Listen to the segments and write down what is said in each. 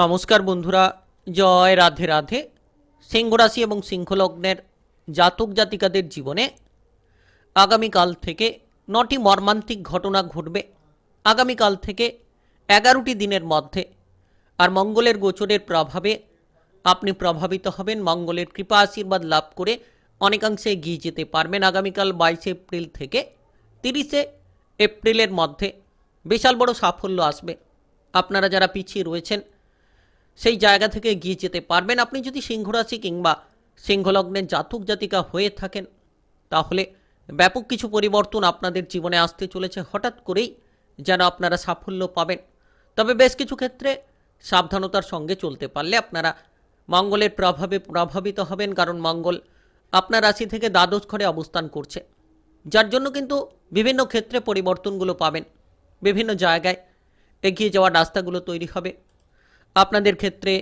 নমস্কার বন্ধুরা, জয় রাধে রাধে। সিংহ রাশি এবং সিংহলগ্নের জাতক জাতিকাদের জীবনে আগামীকাল থেকে নটি মর্মান্তিক ঘটনা ঘটবে। আগামীকাল থেকে এগারোটি দিনের মধ্যে আর মঙ্গলের গোচরের প্রভাবে আপনি প্রভাবিত হবেন। মঙ্গলের কৃপা আশীর্বাদ লাভ করে অনেকাংশে এগিয়ে যেতে পারবেন। আগামীকাল বাইশে এপ্রিল থেকে তিরিশে এপ্রিলের মধ্যে বিশাল বড় সাফল্য আসবে। আপনারা যারা পিছিয়ে রয়েছেন সেই জায়গা থেকে এগিয়ে যেতে পারবেন। আপনি যদি সিংহরাশি কিংবা সিংহলগ্নের জাতক জাতিকা হয়ে থাকেন, তাহলে ব্যাপক কিছু পরিবর্তন আপনাদের জীবনে আসতে চলেছে। হঠাৎ করেই যেন আপনারা সাফল্য পাবেন। তবে বেশ কিছু ক্ষেত্রে সাবধানতার সঙ্গে চলতে পারলে আপনারা মঙ্গলের প্রভাবে প্রভাবিত হবেন, কারণ মঙ্গল আপনার রাশি থেকে দ্বাদশ ঘরে অবস্থান করছে। যার জন্য কিন্তু বিভিন্ন ক্ষেত্রে পরিবর্তনগুলো পাবেন। বিভিন্ন জায়গায় এগিয়ে যাওয়ার রাস্তাগুলো তৈরি হবে। আপনাদের ক্ষেত্রে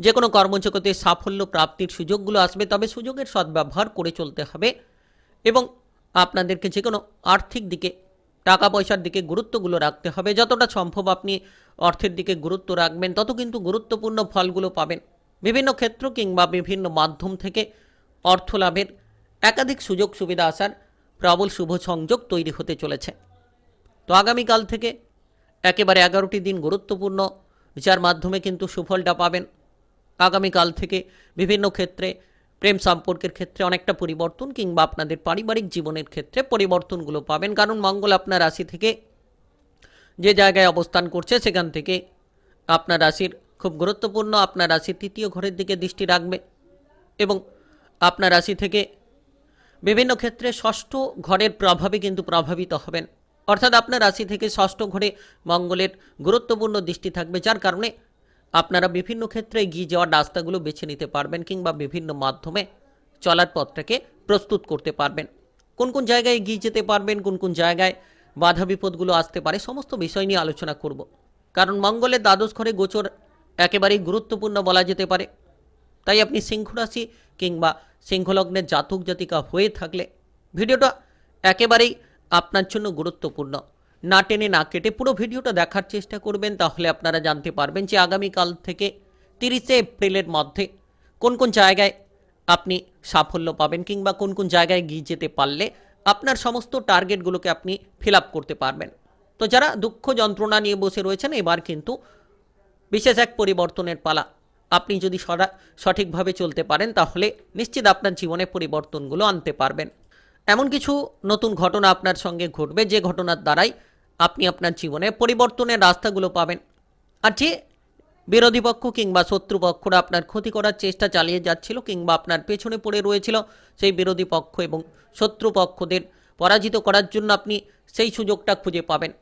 যে কোনো কর্মজগতে সাফল্য প্রাপ্তির সুযোগগুলো আসবে, তবে সুযোগের সদ্ব্যবহার করে চলতে হবে এবং আপনাদেরকে যে কোনো আর্থিক দিকে টাকা পয়সার দিকে গুরুত্বগুলো রাখতে হবে। যতটা সম্ভব আপনি অর্থের দিকে গুরুত্ব রাখবেন, তত কিন্তু গুরুত্বপূর্ণ ফলগুলো পাবেন। বিভিন্ন ক্ষেত্র কিংবা বিভিন্ন মাধ্যম থেকে অর্থ লাভের একাধিক সুযোগ সুবিধা আসার প্রবল শুভ সংযোগ তৈরি হতে চলেছে। তো আগামীকাল থেকে একেবারে এগারোটি দিন গুরুত্বপূর্ণ যার মাধ্যমে কিন্তু সুফলটা পাবেন। আগামীকাল থেকে বিভিন্ন ক্ষেত্রে, প্রেম সম্পর্কের ক্ষেত্রে অনেকটা পরিবর্তন কিংবা আপনাদের পারিবারিক জীবনের ক্ষেত্রে পরিবর্তনগুলো পাবেন। কারণ মঙ্গল আপনার রাশি থেকে যে জায়গায় অবস্থান করছে, সেখান থেকে আপনার রাশির খুব গুরুত্বপূর্ণ আপনার রাশি তৃতীয় ঘরের দিকে দৃষ্টি রাখবে এবং আপনার রাশি থেকে বিভিন্ন ক্ষেত্রে ষষ্ঠ ঘরের প্রভাবে কিন্তু প্রভাবিত হবেন। অর্থাৎ আপনার রাশি থেকে ষষ্ঠ ঘরে মঙ্গলের গুরুত্বপূর্ণ দৃষ্টি থাকবে, যার কারণে আপনারা বিভিন্ন ক্ষেত্রে এগিয়ে যাওয়ার রাস্তাগুলো বেছে নিতে পারবেন কিংবা বিভিন্ন মাধ্যমে চলার পথটাকে প্রস্তুত করতে পারবেন। কোন কোন জায়গায় এগিয়ে যেতে পারবেন, কোন কোন জায়গায় বাধা বিপদগুলো আসতে পারে, সমস্ত বিষয় নিয়ে আলোচনা করব। কারণ মঙ্গলের দ্বাদশ ঘরে গোচর একেবারেই গুরুত্বপূর্ণ বলা যেতে পারে। তাই আপনি সিংহ রাশি কিংবা সিংহলগ্নের জাতক জাতিকা হয়ে থাকলে ভিডিওটা একেবারেই আপনার জন্য গুরুত্বপূর্ণ। না টেনে না কেটে পুরো ভিডিওটা দেখার চেষ্টা করবেন, তাহলে আপনারা জানতে পারবেন যে আগামীকাল থেকে তিরিশে এপ্রিলের মধ্যে কোন কোন জায়গায় আপনি সাফল্য পাবেন কিংবা কোন কোন জায়গায় গিয়ে যেতে পারলে আপনার সমস্ত টার্গেটগুলোকে আপনি ফিল করতে পারবেন। তো যারা দুঃখ যন্ত্রণা নিয়ে বসে রয়েছেন, এবার কিন্তু বিশেষ এক পরিবর্তনের পালা। আপনি যদি সঠিকভাবে চলতে পারেন, তাহলে নিশ্চিত আপনার জীবনে পরিবর্তনগুলো আনতে পারবেন। এমন কিছু নতুন ঘটনা আপনার সঙ্গে ঘটবে, যে ঘটনার দ্বারাই আপনি আপনার জীবনে পরিবর্তনের রাস্তাগুলো পাবেন। আর যে বিরোধী পক্ষ কিংবা শত্রুপক্ষরা আপনার ক্ষতি করার চেষ্টা চালিয়ে যাচ্ছিল কিংবা আপনার পেছনে পড়ে রয়েছিল, সেই বিরোধী পক্ষ এবং শত্রুপক্ষদের পরাজিত করার জন্য আপনি সেই সুযোগটা খুঁজে পাবেন।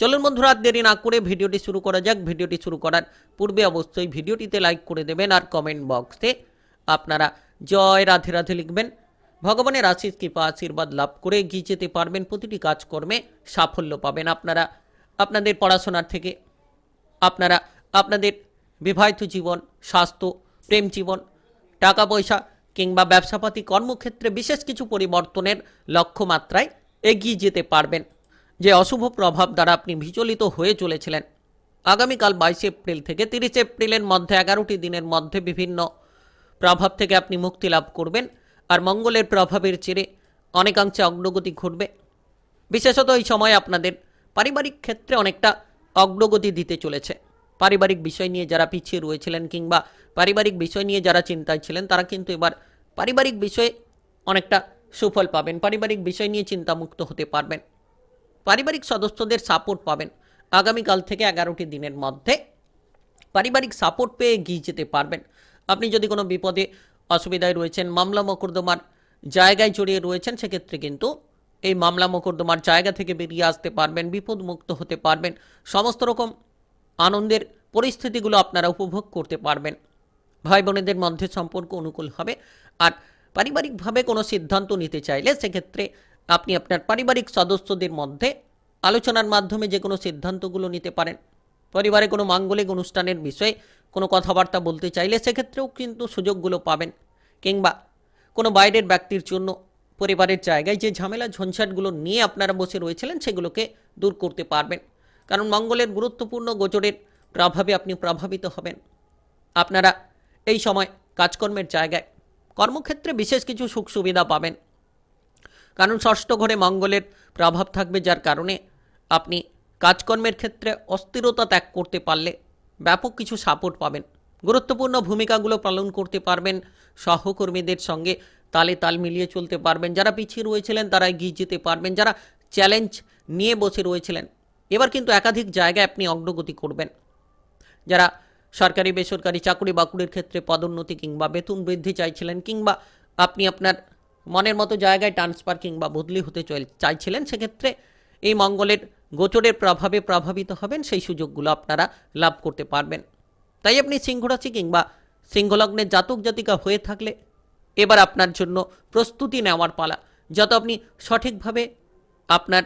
চলুন বন্ধুরা, আর দেরি না করে ভিডিওটি শুরু করা যাক। ভিডিওটি শুরু করার পূর্বে অবশ্যই ভিডিওটিতে লাইক করে দেবেন আর কমেন্ট বক্সে আপনারা জয় রাধে রাধে লিখবেন। ভগবানের আশিস কৃপা, আশীর্বাদ লাভ করে এগিয়ে যেতে পারবেন। প্রতিটি কাজকর্মে সাফল্য পাবেন আপনারা। আপনাদের পড়াশোনার থেকে আপনারা, আপনাদের বিবাহিত জীবন, স্বাস্থ্য, প্রেম জীবন, টাকা পয়সা কিংবা ব্যবসাপাতি কর্মক্ষেত্রে বিশেষ কিছু পরিবর্তনের লক্ষ্যমাত্রায় এগিয়ে যেতে পারবেন। যে অশুভ প্রভাব দ্বারা আপনি বিচলিত হয়ে চলেছিলেন। আগামীকাল বাইশে এপ্রিল থেকে তিরিশে এপ্রিলের মধ্যে এগারোটি দিনের মধ্যে বিভিন্ন প্রভাব থেকে আপনি মুক্তি লাভ করবেন। আর মঙ্গলের প্রভাবের চেরে অনেকাংশে অগ্রগতি ঘটবে। বিশেষত এই সময় আপনাদের পারিবারিক ক্ষেত্রে অনেকটা অগ্রগতি দিতে চলেছে। পারিবারিক বিষয় নিয়ে যারা পিছিয়ে রয়েছিলেন কিংবা পারিবারিক বিষয় নিয়ে যারা চিন্তায় ছিলেন, তারা কিন্তু এবার পারিবারিক বিষয়ে অনেকটা সুফল পাবেন, পারিবারিক বিষয় নিয়ে চিন্তামুক্ত হতে পারবেন। পারিবারিক সদস্যদের সাপোর্ট পাবেন। আগামীকাল থেকে এগারোটি দিনের মধ্যে পারিবারিক সাপোর্ট পেয়ে এগিয়ে যেতে পারবেন। আপনি যদি কোনো বিপদে অসুবিধায় রয়েছেন মামলা মোকদ্দমার জায়গায় জড়িয়ে রয়েছেন, সেক্ষেত্রে কিন্তু এই মামলা মোকদ্দমার জায়গা থেকে বেরিয়ে আসতে পারবেন, বিপদমুক্ত হতে পারবেন। সমস্ত রকম আনন্দের পরিস্থিতিগুলো আপনারা উপভোগ করতে পারবেন। ভাই বোনেদের মধ্যে সম্পর্ক অনুকূল হবে। আর পারিবারিকভাবে কোনো সিদ্ধান্ত নিতে চাইলে সেক্ষেত্রে আপনি আপনার পারিবারিক সদস্যদের মধ্যে আলোচনার মাধ্যমে যে কোনো সিদ্ধান্তগুলো নিতে পারেন। পরিবারে কোনো মাঙ্গলিক অনুষ্ঠানের বিষয়ে কোনো কথাবার্তা বলতে চাইলে সেক্ষেত্রেও কিন্তু সুযোগগুলো পাবেন। কিংবা কোনো বাইরের ব্যক্তির জন্য পরিবারের জায়গায় যে ঝামেলা ঝঞ্ঝাটগুলো নিয়ে আপনারা বসে রয়েছিলেন সেগুলোকে দূর করতে পারবেন। কারণ মঙ্গলের গুরুত্বপূর্ণ গোচরের প্রভাবে আপনি প্রভাবিত হবেন। আপনারা এই সময় কাজকর্মের জায়গায় কর্মক্ষেত্রে বিশেষ কিছু সুখ সুবিধা পাবেন। কারণ ষষ্ঠ ঘরে মঙ্গলের প্রভাব থাকবে যার কারণে আপনি কাজকর্মের ক্ষেত্রে অস্থিরতা ত্যাগ করতে পারলে ব্যাপক কিছু সাপোর্ট পাবেন। গুরুত্বপূর্ণ ভূমিকাগুলো পালন করতে পারবেন। সহকর্মীদের সঙ্গে তালে তাল মিলিয়ে চলতে পারবেন। যারা পিছিয়ে রয়েছিলেন তারা এগিয়ে যেতে পারবেন। যারা চ্যালেঞ্জ নিয়ে বসে রয়েছিলেন, এবার কিন্তু একাধিক জায়গায় আপনি অগ্রগতি করবেন। যারা সরকারি, বেসরকারি চাকরি বাকরির ক্ষেত্রে পদোন্নতি কিংবা বেতন বৃদ্ধি চাইছিলেন কিংবা আপনি আপনার মনের মতো জায়গায় ট্রান্সফার কিংবা বদলি হতে চাইছিলেন, সেক্ষেত্রে এই মঙ্গলের গোচরের প্রভাবে প্রভাবিত হবেন, সেই সুযোগগুলো আপনারা লাভ করতে পারবেন। তাই আপনি সিংহরাশি কিংবা সিংহলগ্নের জাতক জাতিকা হয়ে থাকলে এবার আপনার জন্য প্রস্তুতি নেওয়ার পালা। যত আপনি সঠিকভাবে আপনার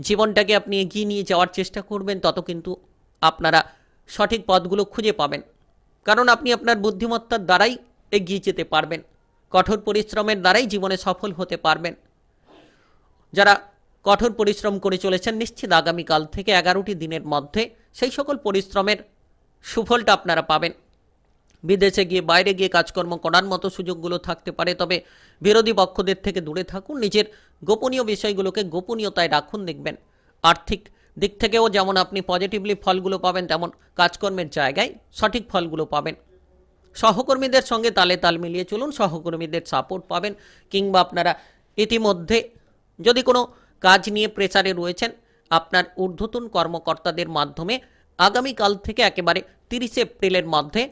জীবনটাকে আপনি এগিয়ে নিয়ে যাওয়ার চেষ্টা করবেন, তত কিন্তু আপনারা সঠিক পথগুলো খুঁজে পাবেন। কারণ আপনি আপনার বুদ্ধিমত্তার দ্বারাই এগিয়ে যেতে পারবেন। কঠোর পরিশ্রমের দ্বারাই জীবনে সফল হতে পারবেন। যারা কঠোর পরিশ্রম করে চলেছেন নিশ্চিত আগামীকাল থেকে এগারোটি দিনের মধ্যে সেই সকল পরিশ্রমের সুফলটা আপনারা পাবেন। বিদেশে গিয়ে বাইরে গিয়ে কাজকর্ম করার মতো সুযোগগুলো থাকতে পারে, তবে বিরোধী পক্ষদের থেকে দূরে থাকুন, নিজের গোপনীয় বিষয়গুলোকে গোপনীয়তায় রাখুন, দেখবেন। আর্থিক দিক থেকেও যেমন আপনি পজিটিভলি ফলগুলো পাবেন, তেমন কাজকর্মের জায়গায় সঠিক ফলগুলো পাবেন। সহকর্মীদের সঙ্গে তালে তাল মিলিয়ে চলুন, সহকর্মীদের সাপোর্ট পাবেন, কিংবা আপনারা ইতিমধ্যে যদি কোনো কাজ নিয়ে প্রেসারে রয়েছেন আপনার ঊর্ধ্বতন কর্মকর্তাদের মাধ্যমে আগামীকাল থেকে একেবারে তিরিশে এপ্রিলের মধ্যে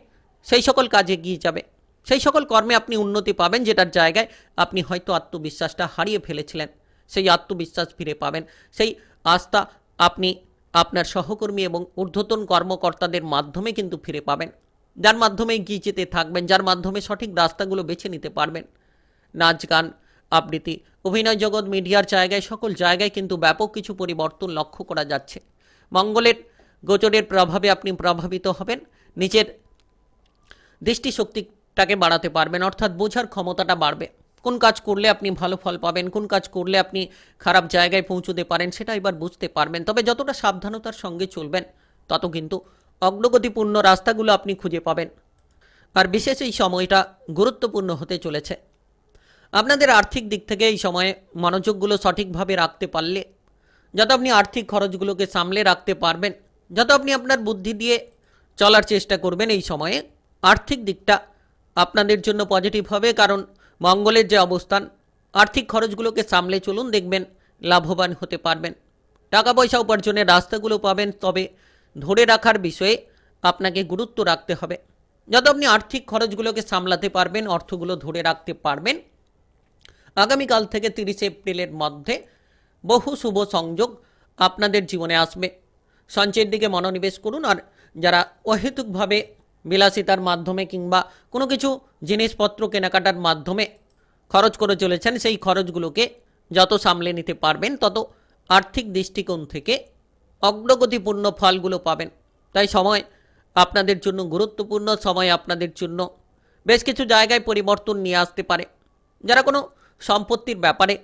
সেই সকল কাজে এগিয়ে যাবে। সেই সকল কর্মে আপনি উন্নতি পাবেন, যেটার জায়গায় আপনি হয়তো আত্মবিশ্বাসটা হারিয়ে ফেলেছিলেন। সেই আত্মবিশ্বাস ফিরে পাবেন। সেই আস্থা আপনি আপনার সহকর্মী এবং ঊর্ধ্বতন কর্মকর্তাদের মাধ্যমে কিন্তু ফিরে পাবেন। যার মাধ্যমে গিয়ে যেতে থাকবেন, যার মাধ্যমে সঠিক রাস্তাগুলো বেছে নিতে পারবেন। নাচ গান আবৃত্তি। অভিনয় জগৎ মিডিয়ার জায়গায়, সকল জায়গায় কিন্তু ব্যাপক কিছু পরিবর্তন লক্ষ্য করা যাচ্ছে। মঙ্গলের গোচরের প্রভাবে আপনি প্রভাবিত হবেন। নিজের দৃষ্টিশক্তিটাকে বাড়াতে পারবেন, অর্থাৎ বোঝার ক্ষমতাটা বাড়বে। কোন কাজ করলে আপনি ভালো ফল পাবেন, কোন কাজ করলে আপনি খারাপ জায়গায় পৌঁছতে পারেন, সেটা এবার বুঝতে পারবেন। তবে যতটা সাবধানতার সঙ্গে চলবেন তত কিন্তু অগ্রগতিপূর্ণ রাস্তাগুলো আপনি খুঁজে পাবেন। আর বিশেষ এই সময়টা গুরুত্বপূর্ণ হতে চলেছে। আপনাদের আর্থিক দিক থেকে এই সময়ে মনোযোগগুলো সঠিকভাবে রাখতে পারলে, যত আপনি আর্থিক খরচগুলোকে সামলে রাখতে পারবেন, যত আপনি আপনার বুদ্ধি দিয়ে চলার চেষ্টা করবেন, এই সময়ে আর্থিক দিকটা আপনাদের জন্য পজিটিভ হবে। কারণ মঙ্গলের যে অবস্থান, আর্থিক খরচগুলোকে সামলে চলুন, দেখবেন লাভবান হতে পারবেন। টাকা পয়সা উপার্জনের রাস্তাগুলো পাবেন, তবে ধরে রাখার বিষয়ে আপনাকে গুরুত্ব রাখতে হবে। যত আপনি আর্থিক খরচগুলোকে সামলাতে পারবেন, অর্থগুলো ধরে রাখতে পারবেন আগামীকাল থেকে তিরিশে এপ্রিলের মধ্যে বহু শুভ সংযোগ আপনাদের জীবনে আসবে। সঞ্চয়ের দিকে মনোনিবেশ করুন আর যারা অহেতুকভাবে বিলাসিতার মাধ্যমে কিংবা কোনো কিছু জিনিসপত্র কেনাকাটার মাধ্যমে খরচ করে চলেছেন, সেই খরচগুলোকে যত সামলে নিতে পারবেন, তত আর্থিক দৃষ্টিকোণ থেকে অগ্রগতিপূর্ণ ফলগুলো পাবেন। তাই সময় আপনাদের জন্য গুরুত্বপূর্ণ, সময় আপনাদের জন্য বেশ কিছু জায়গায় পরিবর্তন নিয়ে আসতে পারে। যারা কোনো সম্পত্তির ব্যাপারে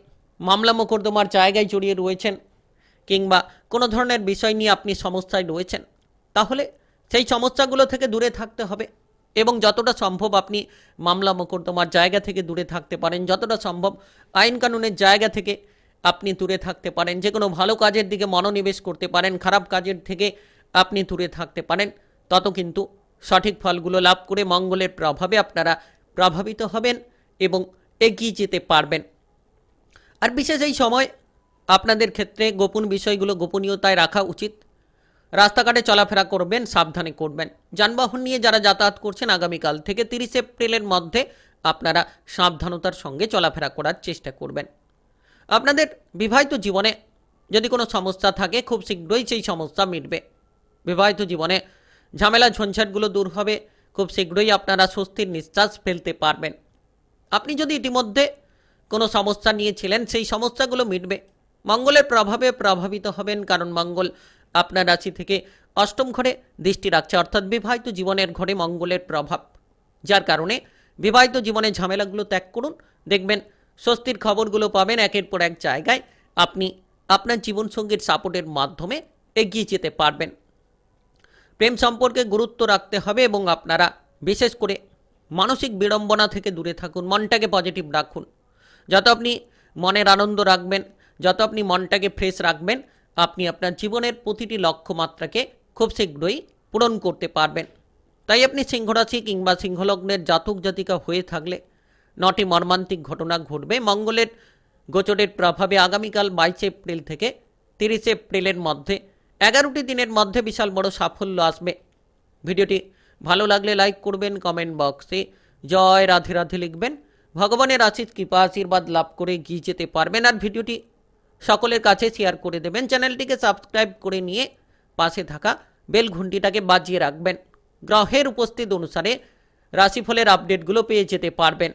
মামলা মোকদ্দমার জায়গায় জড়িয়ে রয়েছেন কিংবা কোনো ধরনের বিষয় নিয়ে আপনি সমস্যায় রয়েছেন, তাহলে সেই সমস্যাগুলো থেকে দূরে থাকতে হবে এবং যতটা সম্ভব আপনি মামলা মোকদ্দমার জায়গা থেকে দূরে থাকতে পারেন, যতটা সম্ভব আইন কানুনের জায়গা থেকে আপনি দূরে থাকতে পারেন, যে কোনো ভালো কাজের দিকে মনোনিবেশ করতে পারেন, খারাপ কাজের থেকে আপনি দূরে থাকতে পারেন, তত কিন্তু সঠিক ফলগুলো লাভ করে মঙ্গলের প্রভাবে আপনারা প্রভাবিত হবেন এবং এগিয়ে যেতে পারবেন। আর বিশেষ এই সময় আপনাদের ক্ষেত্রে গোপন বিষয়গুলো গোপনীয়তায় রাখা উচিত। রাস্তাঘাটে চলাফেরা করবেন, সাবধানে করবেন। যানবাহন নিয়ে যারা যাতায়াত করছেন, আগামীকাল থেকে তিরিশ এপ্রিলের মধ্যে আপনারা সাবধানতার সঙ্গে চলাফেরা করার চেষ্টা করবেন। আপনাদের বিবাহিত জীবনে যদি কোনো সমস্যা থাকে, খুব শীঘ্রই সেই সমস্যা মিটবে। বিবাহিত জীবনে ঝামেলা, ঝঞ্ঝাটগুলো দূর হবে। খুব শীঘ্রই আপনারা স্বস্তির নিঃশ্বাস ফেলতে পারবেন। আপনি যদি ইতিমধ্যে কোনো সমস্যা নিয়েছিলেন, সেই সমস্যাগুলো মিটবে। মঙ্গলের প্রভাবে প্রভাবিত হবেন, কারণ মঙ্গল আপনার রাশি থেকে অষ্টম ঘরে দৃষ্টি রাখছে। অর্থাৎ বিবাহিত জীবনের ঘরে মঙ্গলের প্রভাব, যার কারণে বিবাহিত জীবনে ঝামেলাগুলো ত্যাগ করুন। দেখবেন স্বস্তির খবরগুলো পাবেন, একের পর এক জায়গায় আপনি আপনার জীবনসঙ্গীর সাপোর্টের মাধ্যমে এগিয়ে যেতে পারবেন। প্রেম সম্পর্কে গুরুত্ব রাখতে হবে এবং আপনারা বিশেষ করে মানসিক বিড়ম্বনা থেকে দূরে থাকুন, মনটাকে পজিটিভ রাখুন। যত আপনি মনের আনন্দ রাখবেন, যত আপনি মনটাকে ফ্রেশ রাখবেন, আপনি আপনার জীবনের প্রতিটি লক্ষ্যমাত্রাকে খুব শীঘ্রই পূরণ করতে পারবেন। তাই আপনি সিংহরাশি কিংবা সিংহলগ্নের জাতক জাতিকা হয়ে থাকলে নটি মর্মান্তিক ঘটনা ঘটবে। মঙ্গলের গোচরের প্রভাবে আগামীকাল বাইশে এপ্রিল থেকে তিরিশে এপ্রিলের মধ্যে এগারোটি দিনের মধ্যে বিশাল বড় সাফল্য আসবে। ভিডিওটি ভালো লাগলে লাইক করবেন কমেন্ট বক্সে জয় রাধে রাধে লিখবেন। ভগবানের আশিস কৃপা, আশীর্বাদ লাভ করে গিয়ে যেতে পারবেন। আর ভিডিওটি সকলের কাছে শেয়ার করে দেবেন। চ্যানেলটিকে সাবস্ক্রাইব করে নিয়ে পাশে থাকা বেল ঘুন্টিটাকে বাজিয়ে রাখবেন। গ্রহের উপস্থিত অনুসারে রাশিফলের আপডেটগুলো পেয়ে যেতে পারবেন।